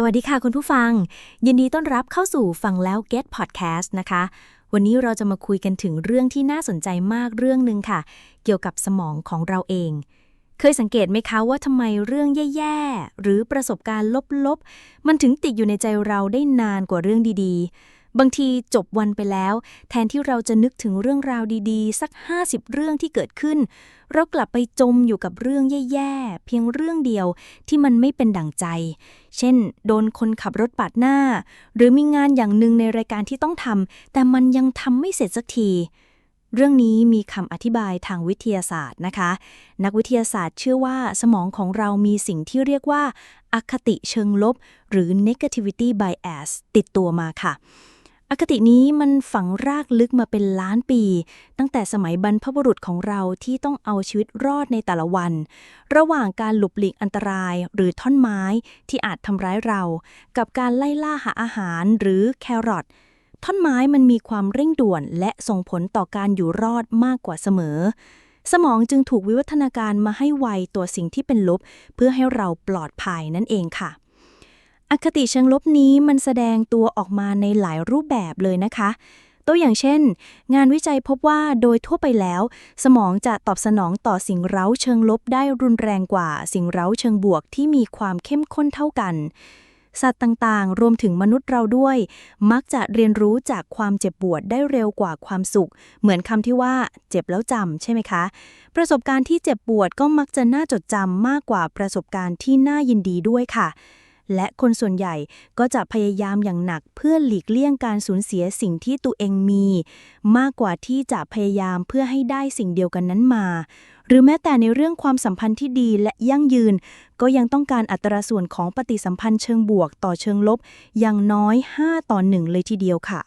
สวัสดีค่ะคุณผู้ฟัง ยินดีต้อนรับเข้าสู่ฟังแล้ว Get Podcast นะคะ วันนี้เราจะมาคุยกันถึงเรื่องที่น่าสนใจมากเรื่องหนึ่งค่ะ เกี่ยวกับสมองของเราเอง เคยสังเกตไหมคะว่าทำไมเรื่องแย่ๆ หรือประสบการณ์ลบๆ มันถึงติดอยู่ในใจเราได้นานกว่าเรื่องดีๆ บางทีจบวันไปแล้ว แทนที่เราจะนึกถึงเรื่องราวดีๆ สัก 50 เรื่องที่เกิดขึ้น เรากลับไปจมอยู่กับเรื่องแย่ๆ เพียงเรื่องเดียวที่มันไม่เป็นดั่งใจ เช่น โดนคนขับรถปาดหน้า หรือมีงานอย่างหนึ่งในรายการที่ต้องทำแต่มันยังทำไม่เสร็จสักทีเรื่องนี้มีคำอธิบายทางวิทยาศาสตร์นะคะ นักวิทยาศาสตร์เชื่อว่าสมองของเรามีสิ่งที่เรียกว่า อคติเชิงลบ หรือ negativity bias ติดตัวมาค่ะ อคตินี้มันฝังรากลึกมาเป็นล้านปี ตั้งแต่สมัยบรรพบุรุษของเราที่ต้องเอาชีวิตรอดในแต่ละวัน ระหว่างการหลบหลีกอันตรายหรือท่อนไม้ที่อาจทำร้ายเรา กับการไล่ล่าหาอาหารหรือแครอทท่อนไม้มันมีความเร่งด่วนและส่งผลต่อการอยู่รอดมากกว่าเสมอ สมองจึงถูกวิวัฒนาการมาให้ไวตัวสิ่งที่เป็นลบ เพื่อให้เราปลอดภัยนั่นเองค่ะ อคติเชิงลบนี้มันแสดงตัวออกมาในหลายรูปแบบเลยนะคะ ตัวอย่างเช่น งานวิจัยพบว่าโดยทั่วไปแล้ว สมองจะตอบสนองต่อสิ่งเร้าเชิงลบได้รุนแรงกว่า สิ่งเร้าเชิงบวกที่มีความเข้มข้นเท่ากัน สัตว์ต่างๆ รวมถึงมนุษย์เราด้วย มักจะเรียนรู้จากความเจ็บปวดได้เร็วกว่าความสุข เหมือนคำที่ว่า เจ็บแล้วจำใช่ไหมคะ ประสบการณ์ที่เจ็บปวดก็มักจะน่าจดจำมากกว่าประสบการณ์ที่น่ายินดีด้วยค่ะ และคนส่วนใหญ่ก็จะพยายามอย่างหนักเพื่อหลีกเลี่ยงการสูญเสียสิ่งที่ตัวเองมี มากกว่าที่จะพยายามเพื่อให้ได้สิ่งเดียวกันนั้นมา หรือแม้แต่ในเรื่องความสัมพันธ์ที่ดีและยั่งยืน ก็ยังต้องการอัตราส่วนของปฏิสัมพันธ์เชิงบวกต่อเชิงลบ อย่างน้อย 5 ต่อ 1 เลยทีเดียวค่ะ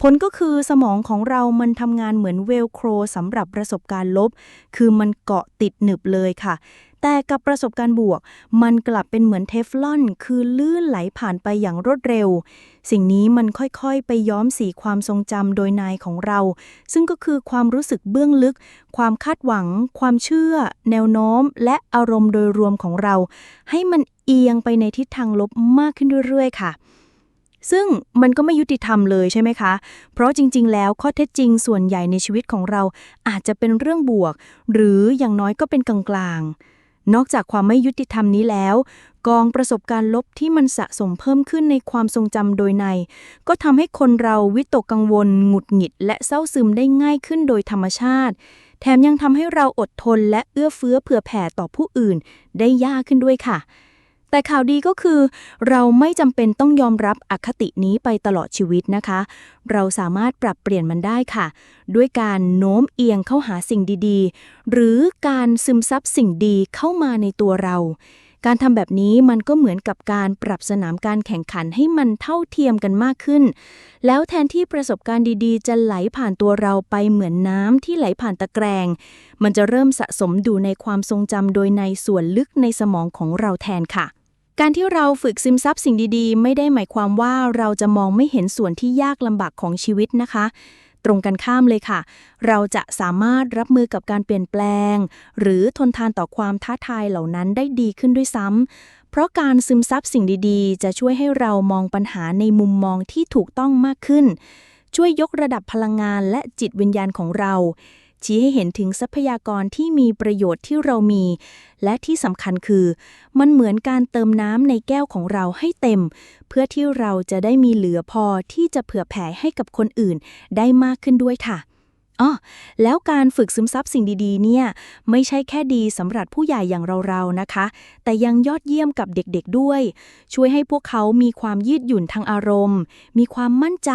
ผลก็คือสมองของเรามันทำงานเหมือนเวลโครสำหรับประสบการณ์ลบ คือมันเกาะติดหนึบเลยค่ะ แต่กับประสบการณ์บวก มันกลับเป็นเหมือนเทฟลอน คือลื่นไหลผ่านไปอย่างรวดเร็ว สิ่งนี้มันค่อยๆ ไปย้อมสีความทรงจำโดยนายของเรา ซึ่งก็คือความรู้สึกเบื้องลึก ความคาดหวัง ความเชื่อ แนวโน้ม และอารมณ์โดยรวมของเรา ให้มันเอียงไปในทิศทางลบมากขึ้นเรื่อยๆ ค่ะซึ่งมันก็ไม่ยุติธรรมเลยใช่ไหมคะ เพราะจริง ๆ แล้วข้อเท็จจริงส่วนใหญ่ในชีวิตของเราอาจจะเป็นเรื่องบวก หรืออย่างน้อยก็เป็นกลางๆ นอกจากความไม่ยุติธรรมนี้แล้ว กองประสบการณ์ลบที่มันสะสมเพิ่มขึ้นในความทรงจำโดยใน ก็ทำให้คนเราวิตกกังวล หงุดหงิด และเศร้าซึมได้ง่ายขึ้นโดยธรรมชาติ แถมยังทำให้เราอดทนและเอื้อเฟื้อเผื่อแผ่ต่อผู้อื่น ได้ยากขึ้นด้วยค่ะ แต่ข่าวดีก็คือ เราไม่จำเป็นต้องยอมรับอคตินี้ไปตลอดชีวิตนะคะ เราสามารถปรับเปลี่ยนมันได้ค่ะ ด้วยการโน้มเอียงเข้าหาสิ่งดีๆ หรือการซึมซับสิ่งดีเข้ามาในตัวเรา การทำแบบนี้มันก็เหมือนกับการปรับสนามการแข่งขันให้มันเท่าเทียมกันมากขึ้น แล้วแทนที่ประสบการณ์ดีๆ จะไหลผ่านตัวเราไปเหมือนน้ำที่ไหลผ่านตะแกรง มันจะเริ่มสะสมอยู่ในความทรงจำโดยในส่วนลึกในสมองของเราแทนค่ะ การที่เราฝึกซึมซับสิ่งดีๆ ไม่ได้หมายความว่าเราจะมองไม่เห็นส่วนที่ยากลำบากของชีวิตนะคะ ตรงกันข้ามเลยค่ะ เราจะสามารถรับมือกับการเปลี่ยนแปลง หรือทนทานต่อความท้าทายเหล่านั้นได้ดีขึ้นด้วยซ้ำเพราะการซึมซับสิ่งดีๆ จะช่วยให้เรามองปัญหาในมุมมองที่ถูกต้องมากขึ้น ช่วยยกระดับพลังงานและจิตวิญญาณของเรา ชี้ให้เห็นถึงทรัพยากรที่มีประโยชน์ที่เรามี และที่สำคัญคือ มันเหมือนการเติมน้ำในแก้วของเราให้เต็ม เพื่อที่เราจะได้มีเหลือพอที่จะเผื่อแผ่ให้กับคนอื่นได้มากขึ้นด้วยค่ะอ๋อแล้วการฝึกซึมซับสิ่งดีๆ เนี่ย ไม่ใช่แค่ดีสำหรับผู้ใหญ่อย่างเราๆ นะคะ แต่ยังยอดเยี่ยมกับเด็กๆด้วย ช่วยให้พวกเขามีความยืดหยุ่นทางอารมณ์ มีความมั่นใจ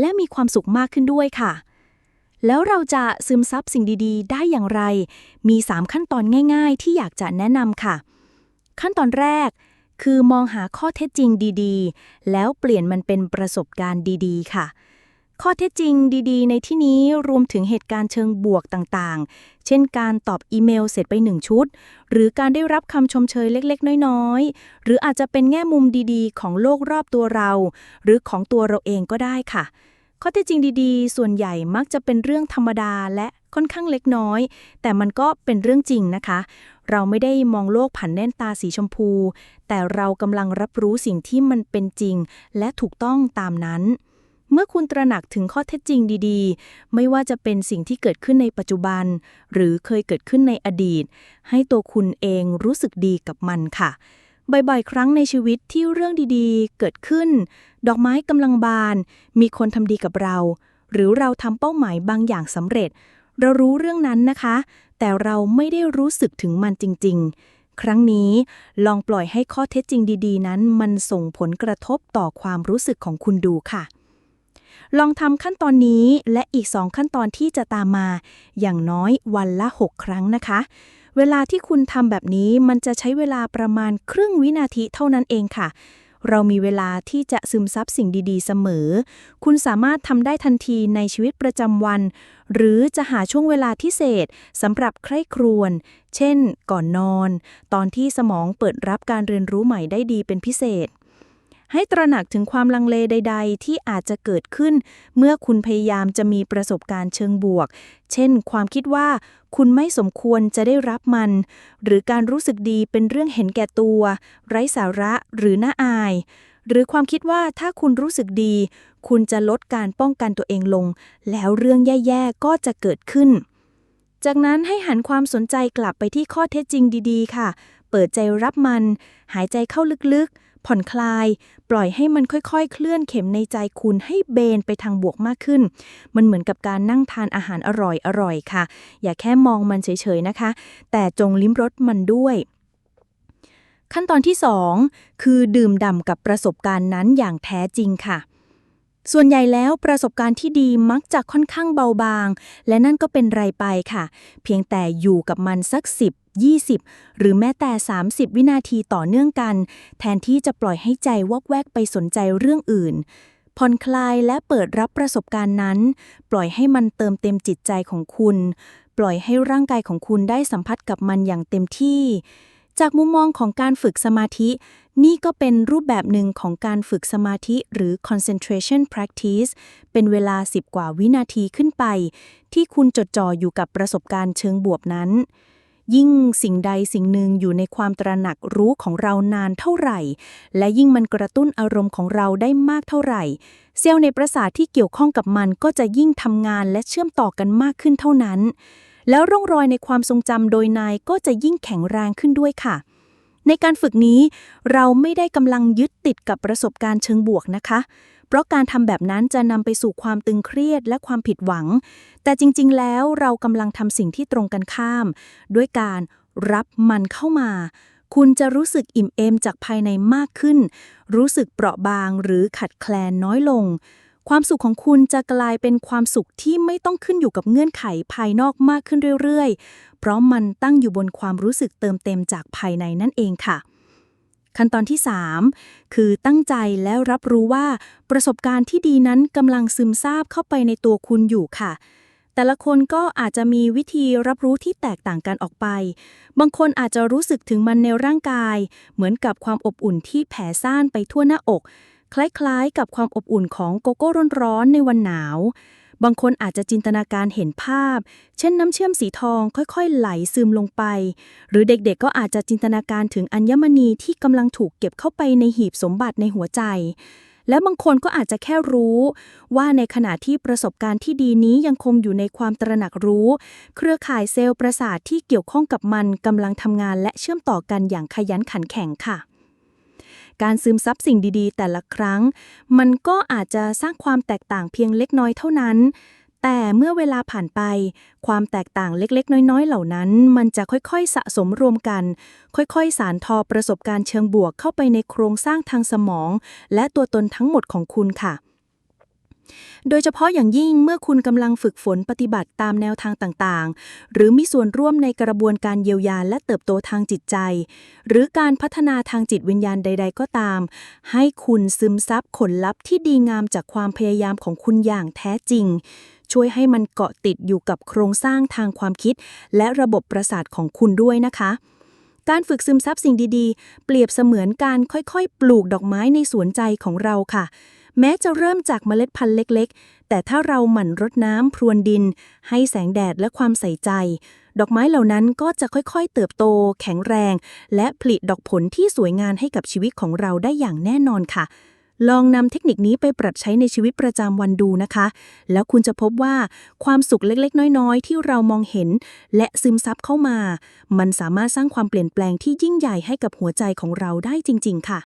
และมีความสุขมากขึ้นด้วยค่ะ แล้วเราจะซึมซับสิ่งดีๆ ได้อย่างไร มี 3 ขั้นตอนง่าย ๆ ที่อยากจะแนะนำค่ะ ขั้นตอนแรก คือมองหาข้อเท็จจริงดีๆ แล้วเปลี่ยนมันเป็นประสบการณ์ดีๆ ค่ะ ข้อเท็จจริงดีๆ ในที่นี้รวมถึงเหตุการณ์เชิงบวกต่างๆ เช่นการตอบอีเมลเสร็จไปหนึ่งชุด หรือการได้รับคำชมเชยเล็กๆ น้อยๆ หรืออาจจะเป็นแง่มุมดีๆ ของโลกรอบตัวเรา หรือของตัวเราเองก็ได้ค่ะ ข้อเท็จจริงดีๆ ส่วนใหญ่มักจะเป็นเรื่องธรรมดาและค่อนข้างเล็กน้อย แต่มันก็เป็นเรื่องจริงนะคะ เราไม่ได้มองโลกผ่านแน่นตาสีชมพู แต่เรากำลังรับรู้สิ่งที่มันเป็นจริง และถูกต้องตามนั้น เมื่อคุณตระหนักถึงข้อเท็จจริงดีๆ ไม่ว่าจะเป็นสิ่งที่เกิดขึ้นในปัจจุบัน หรือเคยเกิดขึ้นในอดีต ให้ตัวคุณเองรู้สึกดีกับมันค่ะ บ่อยๆ ครั้งในชีวิตที่เรื่องดีๆ เกิดขึ้น ดอกไม้กำลังบาน มีคนทำดีกับเรา หรือเราทำเป้าหมายบางอย่างสำเร็จ เรารู้เรื่องนั้นนะคะ แต่เราไม่ได้รู้สึกถึงมันจริง ๆ ครั้งนี้ลองปล่อยให้ข้อเท็จจริงดี ๆ นั้น มันส่งผลกระทบต่อความรู้สึกของคุณดูค่ะ ลองทำขั้นตอนนี้และอีก2ขั้นตอนที่จะตามมา อย่างน้อยวันละ 6 ครั้งนะคะ เวลาที่คุณทำแบบนี้มันจะใช้เวลาประมาณครึ่งวินาทีเท่านั้นเองค่ะ เรามีเวลาที่จะซึมซับสิ่งดีๆ เสมอ คุณสามารถทำได้ทันทีในชีวิตประจำวัน หรือจะหาช่วงเวลาพิเศษสำหรับใคร่ครวน เช่น ก่อนนอน ตอนที่สมองเปิดรับการเรียนรู้ใหม่ได้ดีเป็นพิเศษ ให้ตระหนักถึงความลังเลใด ๆ ที่อาจจะเกิดขึ้น เมื่อคุณพยายามจะมีประสบการณ์เชิงบวก เช่น ความคิดว่าคุณไม่สมควรจะได้รับมัน หรือการรู้สึกดีเป็นเรื่องเห็นแก่ตัว ไร้สาระหรือน่าอาย หรือความคิดว่าถ้าคุณรู้สึกดี คุณจะลดการป้องกันตัวเองลง แล้วเรื่องแย่ๆก็จะเกิดขึ้น จากนั้นให้หันความสนใจกลับไปที่ข้อเท็จจริงดี ๆ ค่ะ เปิดใจรับมัน หายใจเข้าลึกๆ ผ่อนคลาย ปล่อยให้มันค่อยๆ เคลื่อนเข็มในใจคุณให้เบนไปทางบวกมากขึ้น มันเหมือนกับการนั่งทานอาหารอร่อยๆค่ะ อย่าแค่มองมันเฉยๆนะคะ แต่จงลิ้มรสมันด้วยขั้นตอนที่ 2 คือดื่มด่ำกับประสบการณ์นั้นอย่างแท้จริงค่ะ ส่วนใหญ่แล้วประสบการณ์ที่ดีมักจะค่อนข้างเบาบาง และนั่นก็เป็นไรไปค่ะ เพียงแต่อยู่กับมันสัก 10 20 หรือแม้แต่ 30 วินาทีต่อเนื่องกัน แทนที่จะปล่อยให้ใจวอกแวกไปสนใจเรื่องอื่น ผ่อนคลายและเปิดรับประสบการณ์นั้น ปล่อยให้มันเติมเต็มจิตใจของคุณ ปล่อยให้ร่างกายของคุณได้สัมผัสกับมันอย่างเต็มที่ จากมุมมองของการฝึกสมาธิ นี่ก็เป็นรูปแบบหนึ่งของการฝึกสมาธิหรือ concentration practice เป็นเวลา 10 กว่าวินาทีขึ้นไป ที่คุณจดจ่ออยู่กับประสบการณ์เชิงบวกนั้น ยิ่งสิ่งใดสิ่งหนึ่งอยู่ในความตระหนักรู้ของเรานานเท่าไหร่ และยิ่งมันกระตุ้นอารมณ์ของเราได้มากเท่าไหร่ เซลล์ในประสาทที่เกี่ยวข้องกับมันก็จะยิ่งทำงานและเชื่อมต่อกันมากขึ้นเท่านั้น แล้วร่องรอยในความทรงจำโดยนายก็จะยิ่งแข็งแรงขึ้นด้วยค่ะ ในการฝึกนี้ เราไม่ได้กำลังยึดติดกับประสบการณ์เชิงบวกนะคะ เพราะการทำแบบนั้นจะนำไปสู่ความตึงเครียดและความผิดหวัง แต่จริง ๆ แล้วเรากำลังทำสิ่งที่ตรงกันข้าม ด้วยการรับมันเข้ามา คุณจะรู้สึกอิ่มเอมจากภายในมากขึ้น รู้สึกเปราะบางหรือขัดแคลนน้อยลง ความสุขของคุณจะกลายเป็นความสุขที่ไม่ต้องขึ้นอยู่กับเงื่อนไขภายนอกมากขึ้นเรื่อยๆ เพราะมันตั้งอยู่บนความรู้สึกเติมเต็มจากภายในนั่นเองค่ะ ขั้นตอนที่ 3 คือตั้งใจแล้วรับรู้ว่าประสบการณ์ที่ดีนั้นกำลังซึมซาบเข้าไปในตัวคุณอยู่ค่ะ แต่ละคนก็อาจจะมีวิธีรับรู้ที่แตกต่างกันออกไป บางคนอาจจะรู้สึกถึงมันในร่างกาย เหมือนกับความอบอุ่นที่แผ่ซ่านไปทั่วหน้าอก คล้ายๆ กับความอบอุ่นของโกโก้ร้อนๆในวันหนาว บางคนอาจจะจินตนาการเห็นภาพ เช่นน้ำเชื่อมสีทองค่อยๆ ไหลซึมลงไป หรือเด็กๆก็อาจจะจินตนาการถึงอัญมณีที่กำลังถูกเก็บเข้าไปในหีบสมบัติในหัวใจ และบางคนก็อาจจะแค่รู้ ว่าในขณะที่ประสบการณ์ที่ดีนี้ยังคงอยู่ในความตระหนักรู้ เครือข่ายเซลล์ประสาทที่เกี่ยวข้องกับมันกำลังทำงานและเชื่อมต่อกันอย่างขยันขันแข็งค่ะ การซึมซับสิ่งดีๆ แต่ละครั้ง มันก็อาจจะสร้างความแตกต่างเพียงเล็กน้อยเท่านั้น แต่เมื่อเวลาผ่านไป ความแตกต่างเล็กๆ น้อยๆ เหล่านั้น มันจะค่อยๆ สะสมรวมกัน ค่อยๆ สานทอประสบการณ์เชิงบวกเข้าไปในโครงสร้างทางสมอง และตัวตนทั้งหมดของคุณค่ะ โดยเฉพาะอย่างยิ่งเมื่อคุณกำลังฝึกฝนปฏิบัติตามแนวทางต่างๆ หรือมีส่วนร่วมในกระบวนการเยียวยาและเติบโตทางจิตใจ หรือการพัฒนาทางจิตวิญญาณใด ๆ ก็ตาม ให้คุณซึมซับผลลัพธ์ที่ดีงามจากความพยายามของคุณอย่างแท้จริง ช่วยให้มันเกาะติดอยู่กับโครงสร้างทางความคิด และระบบประสาทของคุณด้วยนะคะการฝึกซึมซับสิ่งดีๆ เปรียบเสมือนการค่อยๆ ปลูกดอกไม้ในสวนใจของเราค่ะ แม้จะเริ่มจากเมล็ดพันธุ์เล็กๆ แต่ถ้าเราหมั่นรดน้ำพรวนดิน ให้แสงแดดและความใส่ใจ ดอกไม้เหล่านั้นก็จะค่อยๆ เติบโต แข็งแรง และผลิตดอกผลที่สวยงามให้กับชีวิตของเราได้อย่างแน่นอนค่ะ ลองนำเทคนิคนี้ไปปรับใช้ในชีวิตประจำวันดูนะคะ แล้วคุณจะพบว่าความสุขเล็กๆ น้อยๆ ที่เรามองเห็น และซึมซับเข้ามา มันสามารถสร้างความเปลี่ยนแปลงที่ยิ่งใหญ่ให้กับหัวใจของเราได้จริง ๆ ค่ะ